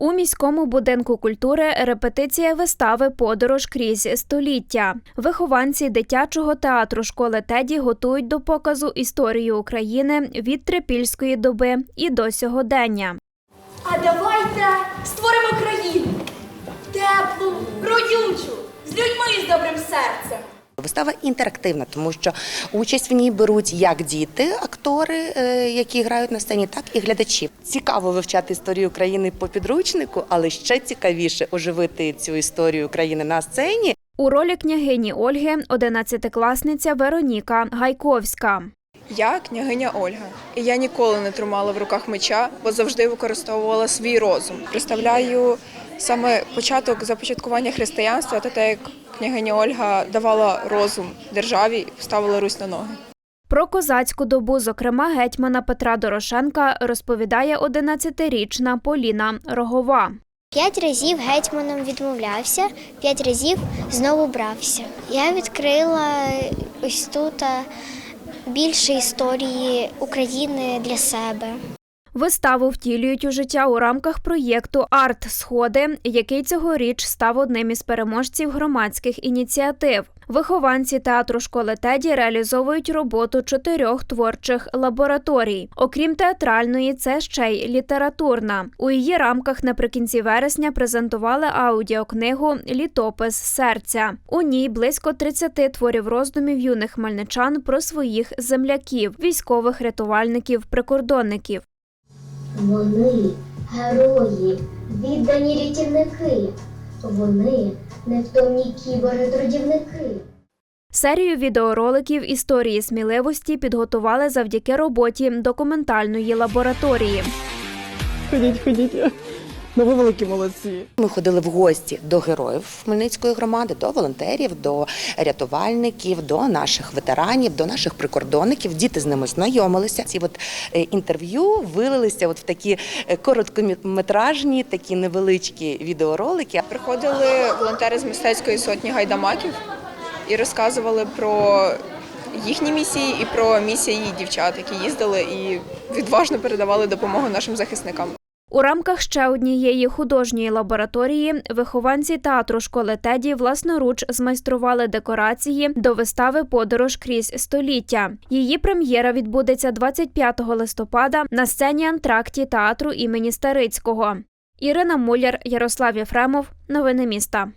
У міському будинку культури репетиція вистави Подорож крізь століття. Вихованці дитячого театру школи Теді готують до показу історію України від трипільської доби і до сьогодення. А давайте створимо країну теплу, родючу, з людьми з добрим серцем. Вистава інтерактивна, тому що участь в ній беруть як діти, актори, е, які грають на сцені, так і глядачі. Цікаво вивчати історію України по підручнику, але ще цікавіше оживити цю історію України на сцені. У ролі княгині Ольги одинадцятикласниця Вероніка Гайковська. Я княгиня Ольга, і я ніколи не тримала в руках меча, бо завжди використовувала свій розум. Представляю саме початок започаткування християнства та те, як княгиня Ольга давала розум державі і поставила Русь на ноги. Про козацьку добу, зокрема гетьмана Петра Дорошенка, розповідає 11-річна Поліна Рогова. П'ять разів гетьманом відмовлявся, п'ять разів знову брався. Я відкрила ось тут більше історії України для себе. Виставу втілюють у життя у рамках проєкту Арт Сходи, який цьогоріч став одним із переможців громадських ініціатив. Вихованці театру школи Теді реалізовують роботу чотирьох творчих лабораторій. Окрім театральної, це ще й літературна. У її рамках наприкінці вересня презентували аудіокнигу Літопис серця. У ній близько 30 творів роздумів юних хмельничан про своїх земляків, військових рятувальників, прикордонників. Вони герої, віддані рятівники. Вони невтомні кібери-трудівники. Серію відеороликів історії сміливості підготували завдяки роботі документальної лабораторії. Ходіть, ходіть. Ну ви великі молодці. Ми ходили в гості до героїв Хмельницької громади, до волонтерів, до рятувальників, до наших ветеранів, до наших прикордонників. Діти з ними знайомилися. Ці от е, інтерв'ю вилилися от в такі е, короткометражні, такі невеличкі відеоролики. Приходили волонтери з мистецької сотні гайдамаків і розказували про їхні місії і про місії дівчат, які їздили і відважно передавали допомогу нашим захисникам. У рамках ще однієї художньої лабораторії вихованці театру школи Теді власноруч змайстрували декорації до вистави Подорож крізь століття. Її прем'єра відбудеться 25 листопада на сцені антракті театру імені Старицького. Ірина Муляр, Ярослав Єфремов. Новини міста.